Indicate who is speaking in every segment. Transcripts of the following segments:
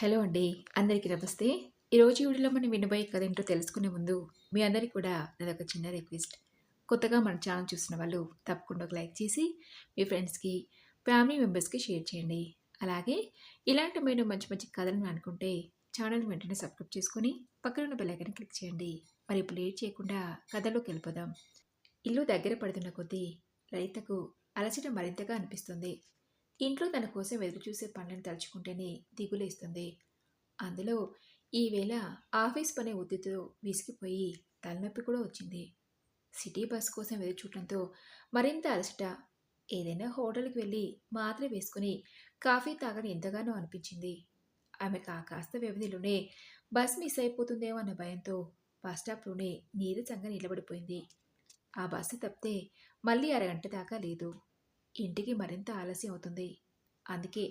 Speaker 1: Hello అండి అందరికీ నమస్తే. ఈరోజు వీడియోలో మనం వినబోయే కథ ఏంటో తెలుసుకునే ముందు మీ అందరికీ కూడా నాదొక చిన్న రిక్వెస్ట్. కొత్తగా మన ఛానల్ చూసిన వాళ్ళు తప్పకుండా ఒక లైక్ చేసి మీ ఫ్రెండ్స్కి ఫ్యామిలీ మెంబర్స్కి షేర్ చేయండి. అలాగే ఇలాంటి మీరు మంచి మంచి కథలను అనుకుంటే ఛానల్ వెంటనే సబ్స్క్రైబ్ చేసుకొని పక్కన ఉన్న బెల్లైకన్ క్లిక్ చేయండి. మరి ఇప్పుడు లేట్ చేయకుండా కథలోకి వెళ్ళిపోదాం. ఇల్లు దగ్గర పడుతున్న కొద్దీ రైతుకు అలసట మరింతగా అనిపిస్తుంది. ఇంట్లో తన కోసం ఎదురు చూసే పనులను తలుచుకుంటేనే దిగులేస్తుంది. అందులో ఈవేళ ఆఫీస్ పని ఒత్తిడితో విసిగిపోయి తలనొప్పి కూడా వచ్చింది. సిటీ బస్ కోసం ఎదురు చూడటంతో మరింత అలసట ఏదైనా హోటల్కి వెళ్ళి మాత్ర వేసుకుని కాఫీ తాగని ఎంతగానో అనిపించింది. ఆమెకు ఆ కాస్త వ్యవధిలోనే బస్ మిస్ అయిపోతుందేమో అన్న భయంతో బస్ స్టాప్లోనే నీరసంగా నిలబడిపోయింది. ఆ బస్సు తప్పితే మళ్ళీ అరగంట దాకా లేదు. ఇంటికి మరింత ఆలస్యం అవుతుంది. అందుకే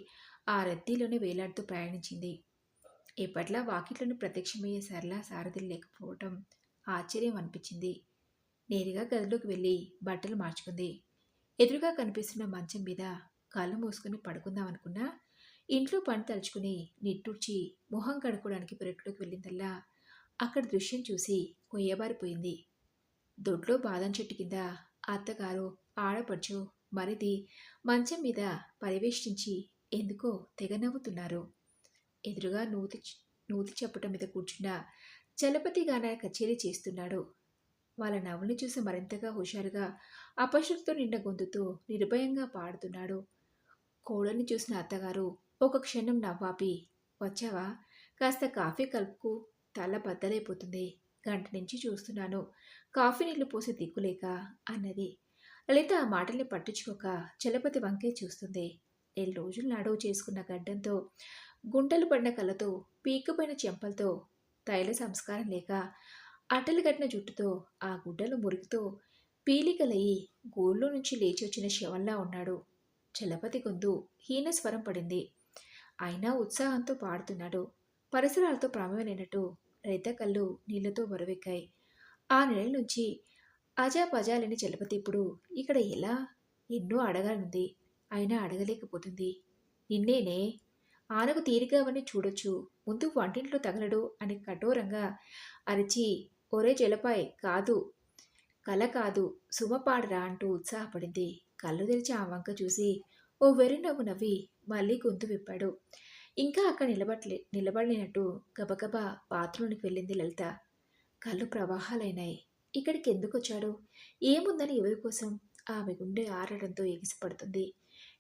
Speaker 1: ఆ రద్దీలోనే వేలాడుతూ ప్రయాణించింది. ఎప్పట్లా వాకిట్లను ప్రత్యక్షమయ్యే సరళ సారథి లేకపోవటం ఆశ్చర్యం అనిపించింది. నేరుగా గదిలోకి వెళ్ళి బట్టలు మార్చుకుంది. ఎదురుగా కనిపిస్తున్న మంచం మీద కళ్ళు మూసుకుని పడుకుందామనుకున్నా ఇంట్లో పని తలుచుకుని నిట్టూర్చి మొహం కడుక్కోవడానికి పెరట్లోకి వెళ్ళిందల్లా అక్కడ దృశ్యం చూసి కొయ్యబారిపోయింది. దొడ్లో బాదం చెట్టు కింద అత్తగారు ఆడపడుచు మరిది మంచం మీద పరివేష్టించి ఎందుకో తెగ నవ్వుతున్నారు. ఎదురుగా నూతి నూతి చెప్పటం మీద కూర్చున్న చలపతి గాన కచేరీ చేస్తున్నాడు. వాళ్ళ నవ్వుని చూసి మరింతగా హుషారుగా అపశృతితో నిండా గొంతుతో నిర్భయంగా పాడుతున్నాడు. కోడల్ని చూసిన అత్తగారు ఒక క్షణం నవ్వాపి వచ్చావా? కాస్త కాఫీ కలుపుకు తల బద్దలైపోతుంది. గంట నుంచి చూస్తున్నాను. కాఫీ నీళ్ళు పోసి దిక్కులేక అన్నది. లలిత ఆ మాటల్ని పట్టించుకోక చలపతి వంకే చూస్తుంది. ఏడు రోజులు నాడు చేసుకున్న గడ్డంతో గుంటలు పడిన కళ్ళతో పీక్కుపోయిన చెంపలతో తైల సంస్కారం లేక అట్టలు కట్టిన జుట్టుతో ఆ గుడ్డలు మురికితో పీలికలయ్యి గోళ్ళు నుంచి లేచి వచ్చిన శవంలా ఉన్నాడు. చలపతి గొంతు హీనస్వరం పడింది. అయినా ఉత్సాహంతో పాడుతున్నాడు. పరిసరాలతో ప్రమేయమైనట్టు రైత కళ్ళు నీళ్ళతో వరవెక్కాయి ఆ నెల నుంచి అజాపజాలని చలపతి ఇప్పుడు ఇక్కడ ఎలా? ఎన్నో అడగాలనుంది. అయినా అడగలేకపోతుంది. నిన్నేనే. ఆనకు తీరిగావని చూడొచ్చు. ముందు వంటింట్లో తగలడు అని కఠోరంగా అరిచి ఒరే జలపాయ్ కాదు. కల కాదు. సుమపాడరా అంటూ ఉత్సాహపడింది. కళ్ళు తెరిచి ఆ వంక చూసి ఓ వెర్రి నవ్వు నవ్వి మళ్ళీ గొంతు విప్పాడు. ఇంకా అక్కడ నిలబట్లే నిలబడలేనట్టు గబగబా బాత్రూమ్కి వెళ్ళింది లలిత. కళ్ళు ప్రవాహాలైనాయి. ఇక్కడికి ఎందుకు వచ్చాడు ఏముందని ఎవరి కోసం? ఆమె గుండె ఆరడంతో ఎగిసిపడుతుంది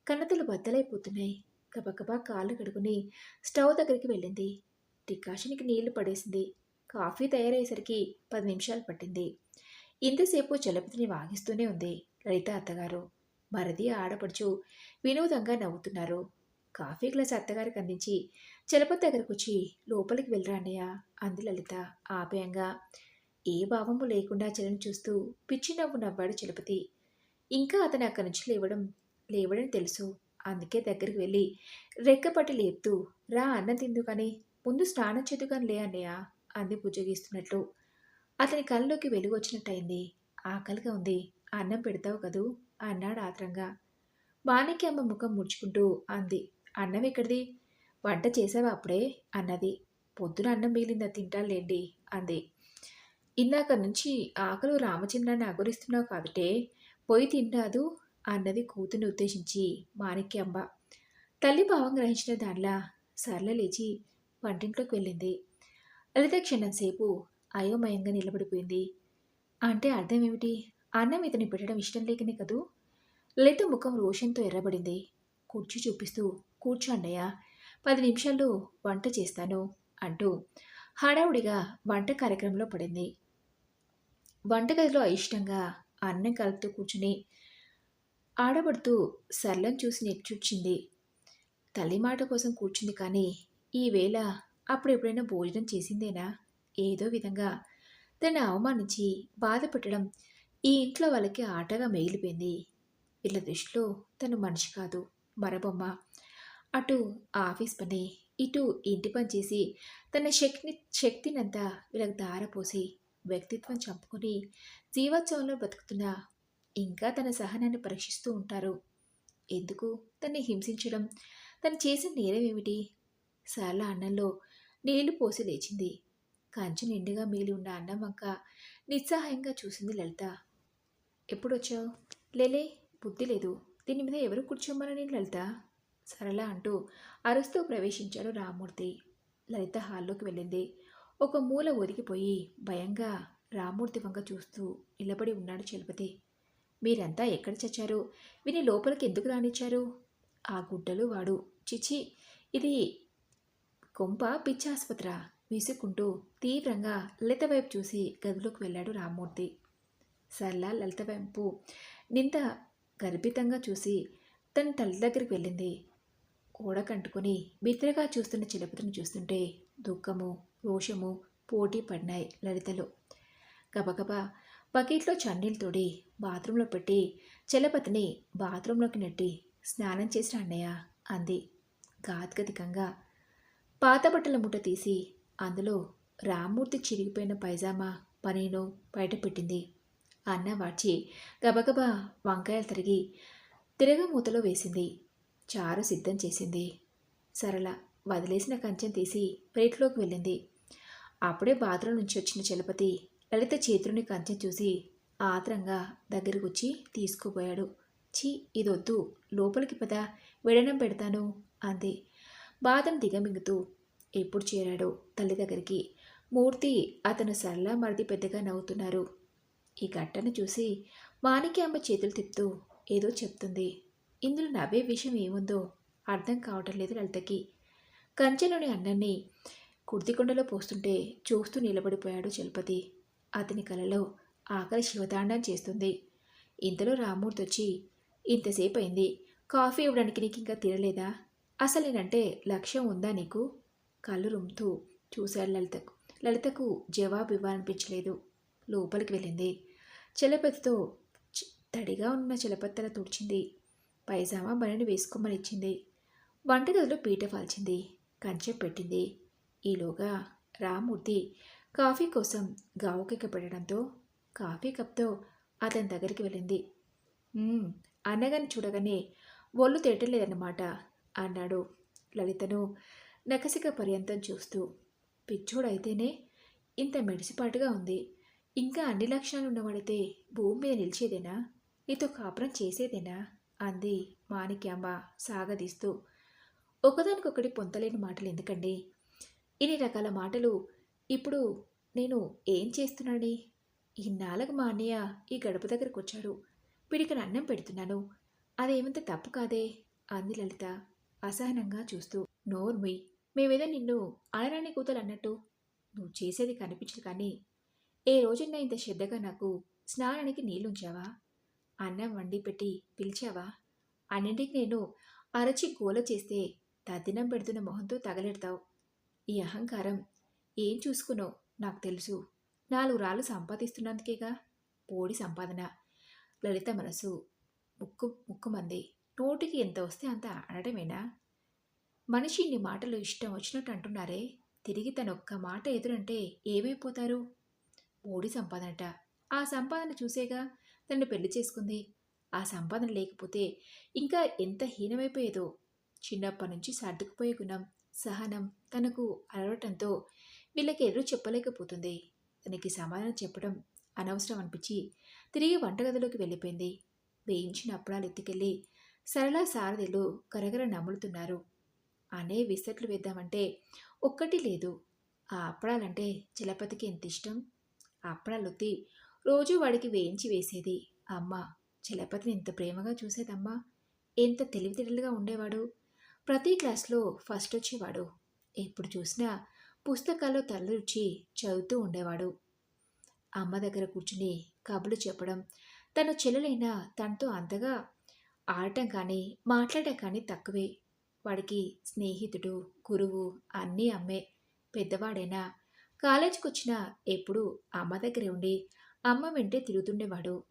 Speaker 1: కన్నతలు బద్దలైపోతున్నాయి. గబగబా కాళ్ళు కడుకుని స్టవ్ దగ్గరికి వెళ్ళింది. డికాషన్కి నీళ్ళు పడేసింది. కాఫీ తయారయ్యేసరికి పది నిమిషాలు పట్టింది. ఇంతసేపు చలపతిని వాగిస్తూనే ఉంది లలిత అత్తగారు. మరది ఆడపడుచు వినోదంగా నవ్వుతున్నారు. కాఫీ గ్లాస్ అత్తగారికి అందించి చలపతి దగ్గరకు వచ్చి లోపలికి వెళ్ళరా అన్నయ్య? అంది లలిత ఆప్యాయంగా. ఏ భావము లేకుండా చలిని చూస్తూ పిచ్చి నవ్వు నవ్వాడు చలపతి. ఇంకా అతను అక్కడి నుంచి లేవడం లేవడని తెలుసు. అందుకే దగ్గరికి వెళ్ళి రెక్కపట్టి లేపుతూ రా అన్నం తిందు కానీ ముందు స్నానం చేదుగాని లే అన్నయ్య అంది బుజ్జగిస్తున్నట్లు అతని కళ్ళలోకి వెలుగు వచ్చినట్టయింది. ఆకలిగా ఉంది. అన్నం పెడతావు కదూ? అన్నాడు ఆత్రంగా. మాణిక్యమ్మ ముఖం ముడుచుకుంటూ అంది. అన్నం ఎక్కడిది? వంట చేసావా అప్పుడే? అన్నది. పొద్దున అన్నం మిగిలిందా? తింటాలేండి అంది. ఇందాక నుంచి ఆకలు రామచంద్రాన్ని అగురిస్తున్నావు కాబట్టే పోయి తింటాదు అన్నది కూతుని ఉద్దేశించి మాణిక్యాంబ. తల్లి భావం గ్రహించిన దానిలా సర్ల లేచి వంటింట్లోకి వెళ్ళింది. లలిత క్షణం సేపు అయోమయంగా నిలబడిపోయింది. అంటే అర్థం ఏమిటి? అన్నం ఇతని పెట్టడం ఇష్టం లేకనే కదూ? లలిత ముఖం రోషంతో ఎర్రబడింది. కూర్చు చూపిస్తూ కూర్చో అన్నయ్య పది నిమిషాల్లో వంట చేస్తాను అంటూ హడావుడిగా వంట కార్యక్రమంలో పడింది. వంటగదిలో అయిష్టంగా అన్నం కలుపుతూ కూర్చుని ఆడబడుతూ సర్లం చూసి నెచ్చుచ్చింది తల్లి మాట కోసం కూర్చుంది కానీ ఈవేళ అప్పుడు ఎప్పుడైనా భోజనం చేసిందేనా? ఏదో విధంగా తను అవమానించి బాధపెట్టడం ఈ ఇంట్లో వాళ్ళకి ఆటగా మిగిలిపోయింది. వీళ్ళ దృష్టిలో తను మనిషి కాదు మరబొమ్మ. అటు ఆఫీస్ పని ఇటు ఇంటి పని చేసి తన శక్తిని శక్తినంతా వీళ్ళకి దారపోసి వ్యక్తిత్వం చంపుకొని జీవోత్సవంలో బతుకుతున్న ఇంకా తన సహనాన్ని పరీక్షిస్తూ ఉంటారు. ఎందుకు? తన్ని హింసించడం తను చేసిన నేరం ఏమిటి? సరళ అన్నంలో నీళ్ళు పోసి లేచింది. కంచు నిండుగా మిగిలి ఉన్న అన్నం వంక నిస్సహాయంగా చూసింది లలిత. ఎప్పుడొచ్చావు? లేలే బుద్ధి లేదు. దీని మీద ఎవరు కూర్చోమని లలిత? సరళ అంటూ అరుస్తూ ప్రవేశించాడు రామూర్తి లలిత హాల్లోకి వెళ్ళింది. ఒక మూల ఒదిగిపోయి భయంగా రామూర్తి వంక చూస్తూ నిలబడి ఉన్నాడు చలపతి. మీరంతా ఎక్కడ చచ్చారు? విని లోపలికి ఎందుకు రానిచ్చారు? ఆ గుడ్డలు వాడు. చిచి ఇది కొంప పిచ్చాసుపత్ర? విసుక్కుంటూ తీవ్రంగా లలిత వైపు చూసి గదిలోకి వెళ్ళాడు రామ్మూర్తి సర్లా లలిత వైపు నింత గర్భితంగా చూసి తన తల్లి దగ్గరికి వెళ్ళింది. కూడ కంటుకొని బిత్తరగా చూస్తున్న చిలపతిని చూస్తుంటే దుఃఖము రోషము పోటీ పడినాయి లలితలో. గబగబా బకెట్లో చన్నీళ్ళు తోడి బాత్రూంలో పెట్టి చలపతిని బాత్రూంలోకి నెట్టి స్నానం చేసిన అన్నయ్య అంది. గాద్గదికంగా పాత బట్టల ముట్ట తీసి అందులో రామ్మూర్తి చిరిగిపోయిన పైజామా పనిను బయటపెట్టింది. అన్న వాడ్చి గబగబా వంకాయలు తరిగి తిరగమూతలో వేసింది. చారు సిద్ధం చేసింది. సరళ వదిలేసిన కంచెం తీసి ప్లేట్లోకి వెళ్ళింది. అప్పుడే బాత్రూం నుంచి వచ్చిన చలపతి లలిత చేతులని కంచెం చూసి ఆత్రంగా దగ్గరకొచ్చి తీసుకుపోయాడు. ఛీ ఇదొద్దు. లోపలికి పద. విడనం పెడతాను అంది. బాదం దిగమింగుతూ ఎప్పుడు చేరాడో తల్లి దగ్గరికి. మూర్తి అతను సరళ మరిది పెద్దగా నవ్వుతున్నారు. ఈ ఘట్టను చూసి మాణిక్యాంబ చేతులు తిప్పుతూ ఏదో చెప్తుంది. ఇందులో నవ్వే విషయం ఏముందో అర్థం కావటం లేదు లలితకి. కంచెలోని అన్నాన్ని కుర్తికొండలో పోస్తుంటే చూస్తూ నిలబడిపోయాడు చలపతి. అతని కలలో ఆకలి శివతాండం చేస్తుంది. ఇంతలో రామూర్తి వచ్చి ఇంతసేపు అయింది కాఫీ ఇవ్వడానికి నీకు ఇంకా తీరలేదా అసలు నేనంటే లక్ష్యం ఉందా నీకు? కళ్ళు రుమ్ముతూ చూశాడు లలితకు. లలితకు జవాబు ఇవ్వాలనిపించలేదు. లోపలికి వెళ్ళింది. చలపతితో తడిగా ఉన్న చలపత్తల తుడిచింది. పైజామా బనిని వేసుకోమని ఇచ్చింది వంటగదిలో పీట ఫాల్చింది. కంచె పెట్టింది. ఈలోగా రామూర్తి కాఫీ కోసం గావుకెక్క పెట్టడంతో కాఫీ కప్తో అతని దగ్గరికి వెళ్ళింది. అన్నగాని చూడగానే ఒళ్ళు తేటలేదన్నమాట అన్నాడు లలితను నకసిక పర్యంతం చూస్తూ. పిచ్చోడైతేనే ఇంత మెడిసిపాటుగా ఉంది. ఇంకా అన్ని లక్షణాలు ఉన్నవాడైతే భూమి మీద నిలిచేదేనా? నీతో కాపురం చేసేదేనా? అంది మాణిక్యమ్మ సాగదీస్తూ. ఒకదానికొకటి పొంతలేని మాటలు ఎందుకండి? ఇన్ని రకాల మాటలు ఇప్పుడు నేను ఏం చేస్తున్నానని? ఇన్నాళ్ళకు మా అన్నయ్య ఈ గడప దగ్గరకు వచ్చాడు పిడికన అన్నం పెడుతున్నాను. అదేమంత తప్పు కాదే? అంది లలిత అసహనంగా చూస్తూ. నోర్మి మేమేదో నిన్ను అనరాని కూతలు అన్నట్టు నువ్వు చేసేది కనిపించదు కానీ ఏ రోజున్నా ఇంత శ్రద్ధగా నాకు స్నానానికి నీళ్ళుంచావా? అన్నం వండి పెట్టి పిలిచావా? అన్నింటికి నేను అరచి గోల చేస్తే తద్దినం పెడుతున్న మొహంతో తగలెడతావు. ఈ అహంకారం ఏం చూసుకునో నాకు తెలుసు. నాలుగు రాళ్ళు సంపాదిస్తున్నందుకేగా? పోడి సంపాదన. లలిత మనసు ముక్కు ముక్కుమంది. నోటికి ఎంత వస్తే అంత అనడమేనా మనిషి ఇన్ని మాటలు ఇష్టం వచ్చినట్టు అంటున్నారే. తిరిగి తన ఒక్క మాట ఎదురంటే ఏమైపోతారు? మోడీ సంపాదనట. ఆ సంపాదన చూసేగా తనను పెళ్ళి చేసుకుంది. ఆ సంపాదన లేకపోతే ఇంకా ఎంత హీనమైపోయేదో చిన్నప్పటి నుంచి సర్దుకుపోయే గుణం సహనం తనకు అలవటంతో వీళ్ళకి ఎదురు చెప్పలేకపోతుంది. తనకి సమాధానం చెప్పడం అనవసరం అనిపించి తిరిగి వంటగదిలోకి వెళ్ళిపోయింది. వేయించిన అప్పడాలు ఎత్తుకెళ్ళి సరళ సారథిలు కరగర నములుతున్నారు. అనే విసట్లు వేద్దామంటే ఒక్కటి లేదు. ఆ అప్పడాలంటే చలపతికి ఎంత ఇష్టం? అప్పడాలు అప్పడాలొత్తి రోజు వాడికి వేయించి వేసేది. అమ్మ చలపతిని ఎంత ప్రేమగా చూసేదమ్మా? ఎంత తెలివితేటలుగా ఉండేవాడు? ప్రతి క్లాస్లో ఫస్ట్ వచ్చేవాడు. ఎప్పుడు చూసినా పుస్తకాల్లో తలరుచి చదువుతూ ఉండేవాడు. అమ్మ దగ్గర కూర్చుని కబులు చెప్పడం తన చెల్లెలైన తనతో అంతగా ఆడటం కానీ మాట్లాడటం కానీ తక్కువే. వాడికి స్నేహితుడు గురువు అన్నీ అమ్మే. పెద్దవాడైనా కాలేజీకి వచ్చినా ఎప్పుడూ అమ్మ దగ్గరే ఉండి అమ్మ వెంటే తిరుగుతుండేవాడు.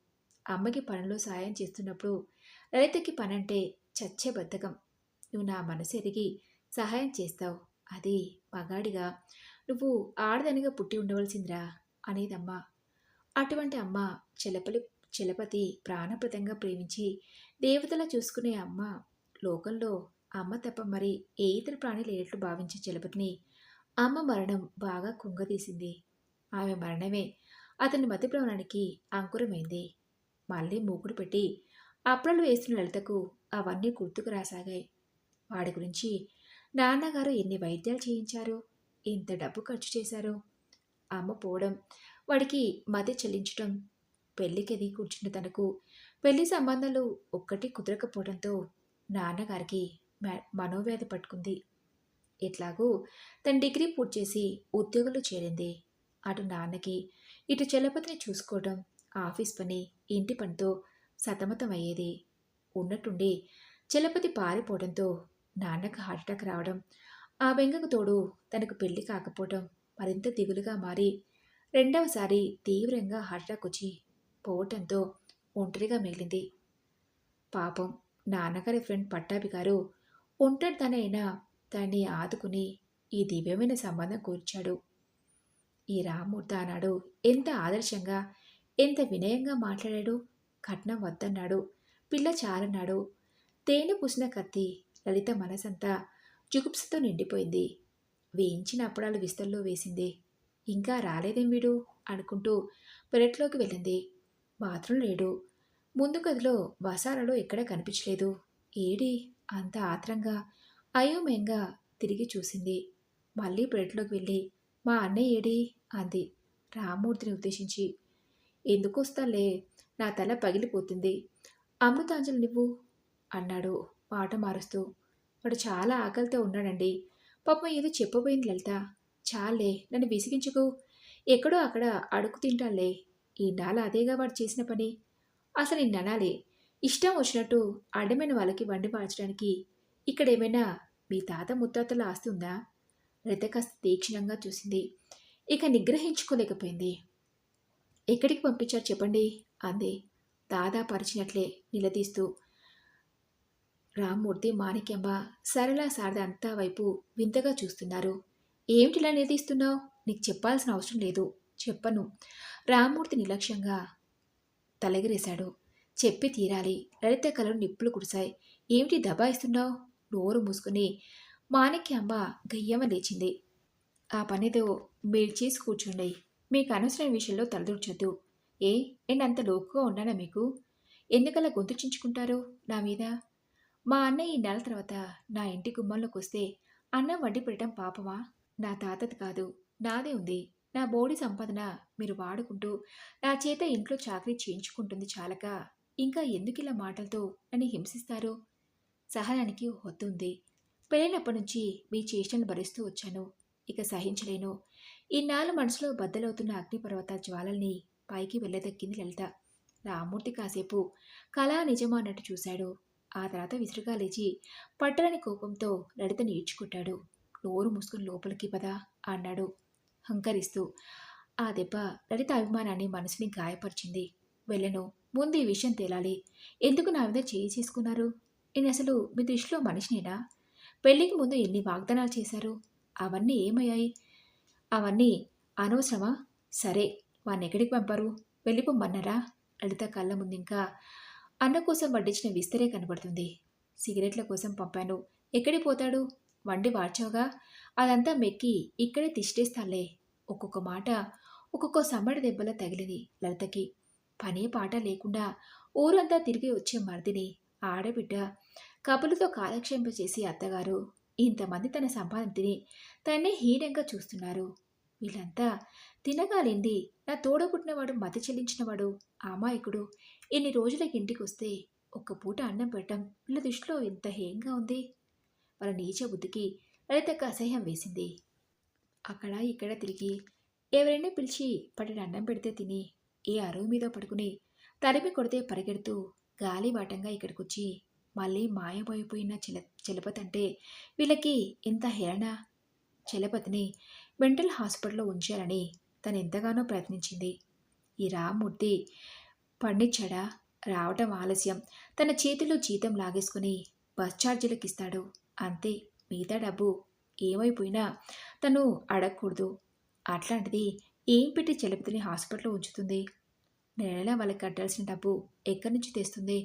Speaker 1: అమ్మకి పనిలో సాయం చేస్తున్నప్పుడు లలితకి పనంటే చచ్చే బద్ధకం. నువ్వు నా మనసు ఎరిగి సహాయం చేస్తావు. అది మగాడిగా నువ్వు ఆడదనిగా పుట్టి ఉండవలసిందిరా అనేదమ్మ. అటువంటి అమ్మ చలపలి చలపతి ప్రాణప్రదంగా ప్రేమించి దేవతలా చూసుకునే అమ్మ. లోకంలో అమ్మ తప్ప మరి ఏ ఇతర ప్రాణి లేనట్లు భావించే చలపతిని అమ్మ మరణం బాగా కుంగదీసింది. ఆమె మరణమే అతని మతిభ్రమణానికి అంకురమైంది. మళ్ళీ మూకుడు పెట్టి అప్పుడలు వేస్తున్న లలితకు అవన్నీ గుర్తుకు రాసాగాయి. వాడి గురించి నాన్నగారు ఎన్ని వైద్యాలు చేయించారు? ఇంత డబ్బు ఖర్చు చేశారు? అమ్మ పోవడం వాడికి మతి చెల్లించటం పెళ్ళికెది కూర్చున్న తనకు పెళ్ళి సంబంధాలు ఒక్కటి కుదరకపోవడంతో నాన్నగారికి మనోవ్యాధి పట్టుకుంది. ఎట్లాగూ తన డిగ్రీ పూర్తి చేసి ఉద్యోగంలో చేరింది. అటు నాన్నకి ఇటు చలపతిని చూసుకోవడం ఆఫీస్ పని ఇంటి పనితో సతమతమయ్యేది. ఉన్నట్టుండి చలపతి పారిపోవడంతో నాన్నకు హార్ట్అటాక్ రావడం ఆ బెంగకు తోడు తనకు పెళ్ళి కాకపోవడం మరింత దిగులుగా మారి రెండవసారి తీవ్రంగా హార్ట్అటాక్ వచ్చి పోవటంతో ఒంటరిగా మిగిలింది. పాపం నాన్నగారి ఫ్రెండ్ పట్టాభి గారు ఒంటరితనైనా దాన్ని ఆదుకుని ఈ దివ్యమైన సంబంధం కూర్చాడు. ఈ రామూర్త అన్నాడు ఎంత ఆదర్శంగా ఎంత వినయంగా మాట్లాడాడు కట్నం వద్దన్నాడు పిల్ల చాలన్నాడు తేనె పూసిన కత్తి లలిత మనసంతా జుగుప్సతో నిండిపోయింది. వేయించిన అప్పడాలు విస్తల్లో వేసింది. ఇంకా రాలేదేం వీడు? అనుకుంటూ పెరట్లోకి వెళ్ళింది. బాత్రూం లేడు. ముందు గదిలో వసాలలో ఎక్కడా కనిపించలేదు. ఏడి? అంత ఆత్రంగా అయోమయంగా తిరిగి చూసింది. మళ్ళీ పెరట్లోకి వెళ్ళి మా అన్నయ్య ఏడి? అంది. రామ్మూర్తిని ఉద్దేశించి. ఎందుకు వస్తాలే? నా తల పగిలిపోతుంది. అమృతాంజలి నువ్వు? అన్నాడు. మాట మారుస్తూ. వాడు చాలా ఆకలితో ఉన్నాడండి. పాపం ఏదో చెప్పబోయింది లలిత. చాలే నన్ను విసిగించుకు. ఎక్కడో అక్కడ అడుగు తింటాలే ఈ నాల అదేగా వాడు చేసిన పని? అసలు ననాలి ఇష్టం వచ్చినట్టు అడ్డమైన వాళ్ళకి వండి మార్చడానికి ఇక్కడ ఏమైనా మీ తాత ముత్తాతల ఆస్తి ఉందా? లలిత కాస్త తీక్షణంగా చూసింది. ఇక నిగ్రహించుకోలేకపోయింది. ఎక్కడికి పంపించారు చెప్పండి? అంది. దాదా పరిచినట్లే నిలదీస్తూ. రామ్మూర్తి మాణిక్యంబ సరళ శారద అంతా వైపు వింతగా చూస్తున్నారు. ఏమిటిలా నిలదీస్తున్నావు? నీకు చెప్పాల్సిన అవసరం లేదు. చెప్పను. రామ్మూర్తి నిర్లక్ష్యంగా తలగిరేశాడు. చెప్పి తీరాలి. లలిత కళలు నిప్పులు కుడిశాయి ఏమిటి దబాయిస్తున్నావు నోరు మూసుకుని. మాణిక్యాంబ గయ్యమ లేచింది. ఆ పనితో మీరు చేసి కూర్చోండి. మీకు అనవసరమైన విషయంలో తలదూర్చొద్దు. ఏ నేను అంత లోకుగా ఉన్నానా మీకు? ఎందుకలా గొంతు చించుకుంటారు నా మీద? మా అన్నయ్య ఈ నెల తర్వాత నా ఇంటి గుమ్మంలోకి వస్తే అన్నం వడ్డీ పెట్టడం పాపమా? నా తాతది కాదు నాదే ఉంది. నా బోడి సంపాదన మీరు వాడుకుంటూ నా చేత ఇంట్లో చాకరీ చేయించుకుంటుంది చాలక. ఇంకా ఎందుకు ఇలా మాటలతో నన్ను హింసిస్తారు? సహనానికి హొత్తుంది పెళ్ళినప్పటి పెళ్ళైనప్పటి నుంచి మీ చేష్టను భరిస్తూ వచ్చాను. ఇక సహించలేను. ఇన్నాళ్ళు మనసులో బద్దలవుతున్న అగ్నిపర్వత జ్వాలల్ని పైకి వెళ్ళదక్కింది లలిత. రామూర్తి కాసేపు కళా నిజమా అన్నట్టు చూశాడు. ఆ తర్వాత విసురుగా లేచి పట్టరాని కోపంతో లడిత నేర్చుకుంటాడు. నోరు మూసుకుని లోపలికి పదా అన్నాడు. హంకరిస్తూ ఆ దెబ్బ లలిత అభిమానాన్ని మనసుని గాయపరిచింది. వెళ్ళను. ముందు ఈ విషయం తేలాలి. ఎందుకు నా మీద చేయి చేసుకున్నారు? నేను అసలు మీ దృష్టిలో మనిషినేనా? పెళ్ళికి ముందు ఎన్ని వాగ్దానాలు చేశారు? అవన్నీ ఏమయ్యాయి? అవన్నీ అనవసరమా? సరే వాడిని ఎక్కడికి పంపారు? వెళ్ళిపోమ్మన్నారా? లలిత కళ్ళ ముందు ఇంకా అన్న కోసం వడ్డించిన విస్తరే కనబడుతుంది. సిగరెట్ల కోసం పంపాను. ఎక్కడికి పోతాడు? వండి వాడ్చావుగా? అదంతా మెక్కి ఇక్కడే తిష్టేస్తాలే ఒక్కొక్క మాట ఒక్కొక్క సమ్మడి దెబ్బల తగిలింది లలితకి. పనే పాట లేకుండా ఊరంతా తిరిగి వచ్చే మర్దిని ఆడబిడ్డ కబులతో కాలక్షేపం చేసి అత్తగారు ఇంతమంది తన సంపాదన తిని తన్నే హీనంగా చూస్తున్నారు. వీళ్ళంతా తినగాలింది నా తోడబుట్టినవాడు మతి చెల్లించినవాడు అమాయకుడు. ఇన్ని రోజులకి ఇంటికి వస్తే ఒక్క పూట అన్నం పెట్టడం వీళ్ళ దృష్టిలో ఇంత హేయంగా ఉంది? వాళ్ళ నీచ బుద్ధికి లలితకు అసహ్యం వేసింది. అక్కడ ఇక్కడ తిరిగి ఎవరైనా పిలిచి పట్టిన అన్నం పెడితే తిని ఏ అరువు మీద పడుకుని తరిమి కొడితే పరిగెడుతూ గాలివాటంగా ఇక్కడికొచ్చి మళ్ళీ మాయమైపోయిన చిల చలపతి అంటే వీళ్ళకి ఎంత హేళన చలపతిని మెంటల్ హాస్పిటల్లో ఉంచాలని తను ఎంతగానో ప్రయత్నించింది. ఈ రామ్మూర్తి పండించడ రావటం ఆలస్యం. తన చేతిలో జీతం లాగేసుకుని బస్ ఛార్జీలకు ఇస్తాడు అంతే మిగతా డబ్బు ఏమైపోయినా తను అడగకూడదు. అట్లాంటిది ఏం పెట్టి చలపతిని హాస్పిటల్లో ఉంచుతుంది? నెల వాళ్ళకి కట్టాల్సిన డబ్బు ఎక్కడి నుంచి తెస్తుంది?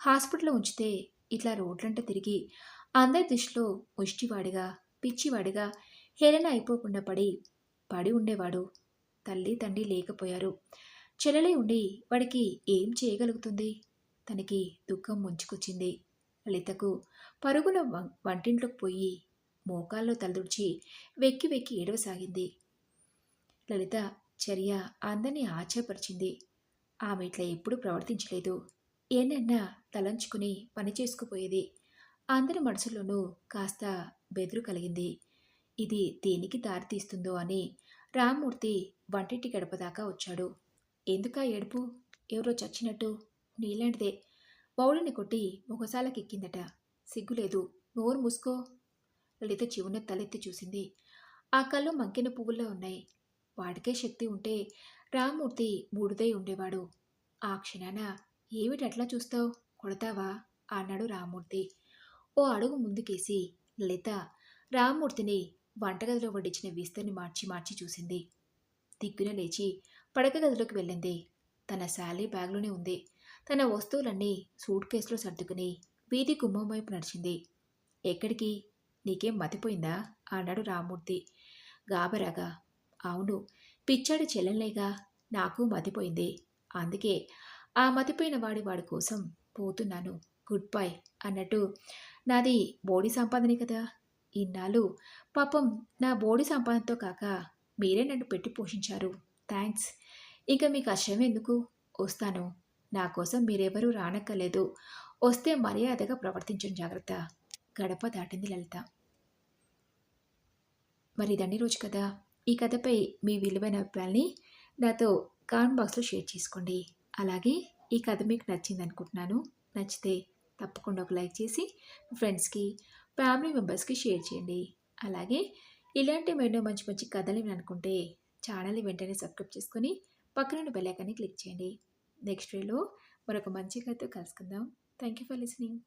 Speaker 1: హాస్పిటల్లో ఉంచితే ఇట్లా రోడ్లంట తిరిగి అందరి దృష్టిలో ముష్టివాడిగా పిచ్చివాడిగా హేళన అయిపోకుండా పడి పడి ఉండేవాడు. తల్లి తండ్రి లేకపోయారు. చెల్లెలై ఉండి వాడికి ఏం చేయగలుగుతుంది? తనకి దుఃఖం ముంచుకొచ్చింది. లలితకు పరుగున వంటింట్లోకి పోయి మోకాల్లో తలదుర్చి వెక్కి వెక్కి ఏడవసాగింది. లలిత చర్య అందరినీ ఆశ్చర్యపరిచింది. ఆమె ఇట్లా ఎప్పుడూ ప్రవర్తించలేదు. ఏనన్నా తలంచుకుని పని చేసుకుపోయేది. అందరి మనసులోనూ కాస్త బెదురు కలిగింది. ఇది దేనికి దారితీస్తుందో అని రామ్మూర్తి వంటింటి గడప దాకా వచ్చాడు. ఎందుకా ఏడుపు? ఎవరో చచ్చినట్టు? నీలాంటిదే. బౌలిని కొట్టి ఒకసాలకెక్కిందట సిగ్గులేదు. నోరు మూసుకో. లలిత చివున తలెత్తి చూసింది. ఆ కళ్ళు మంకిన పువ్వుల్లో ఉన్నాయి. వాడికే శక్తి ఉంటే రామ్మూర్తి మూడుదై ఉండేవాడు. ఆ క్షణాన ఏమిటి అట్లా చూస్తావు? కొడతావా? అన్నాడు రామ్మూర్తి. ఓ అడుగు ముందుకేసి లలిత రామ్మూర్తిని వంటగదిలో వడ్డించిన విస్తరిని మార్చి మార్చి చూసింది. దిగ్గున లేచి పడక గదిలోకి వెళ్ళింది. తన శాలీ బ్యాగ్లోనే ఉంది. తన వస్తువులన్నీ సూట్ కేసులో సర్దుకుని వీధి గుమ్మం వైపు నడిచింది. ఎక్కడికి? నీకేం మతిపోయిందా? అన్నాడు రామూర్తి గాబరాగా అవును పిచ్చాడి చెల్లెలేగా నాకు మతిపోయింది. అందుకే ఆ మతిపోయిన వాడి వాడి కోసం పోతున్నాను. గుడ్ బై అన్నట్టు. నాది బోడి సంపాదనే కదా. ఇన్నాళ్ళు. పాపం నా బోడి సంపాదనతో కాక మీరే నన్ను పెట్టి పోషించారు. థ్యాంక్స్ ఇక మీకు కష్టం ఎందుకు? వస్తాను. నా కోసం మీరెవరూ రానక్కర్లేదు. వస్తే మర్యాదగా ప్రవర్తించడం జాగ్రత్త. గడప దాటింది లలిత. మరి ఇదండి రోజు కదా ఈ కథపై మీ విలువైన అభిప్రాయాల్ని నాతో కామెంట్ బాక్స్లో షేర్ చేసుకోండి. అలాగే ఈ కథ మీకు నచ్చింది అనుకుంటున్నాను నచ్చితే తప్పకుండా ఒక లైక్ చేసి ఫ్రెండ్స్కి ఫ్యామిలీ మెంబర్స్కి షేర్ చేయండి. అలాగే ఇలాంటి మరెన్నో మంచి మంచి కథలు అనుకుంటే ఛానల్ని వెంటనే సబ్స్క్రైబ్ చేసుకొని పక్కన బెల్ ఐకాన్ని క్లిక్ చేయండి. నెక్స్ట్ వీడియోలో మరొక మంచి కథతో కలుసుకుందాం. Thank you for listening.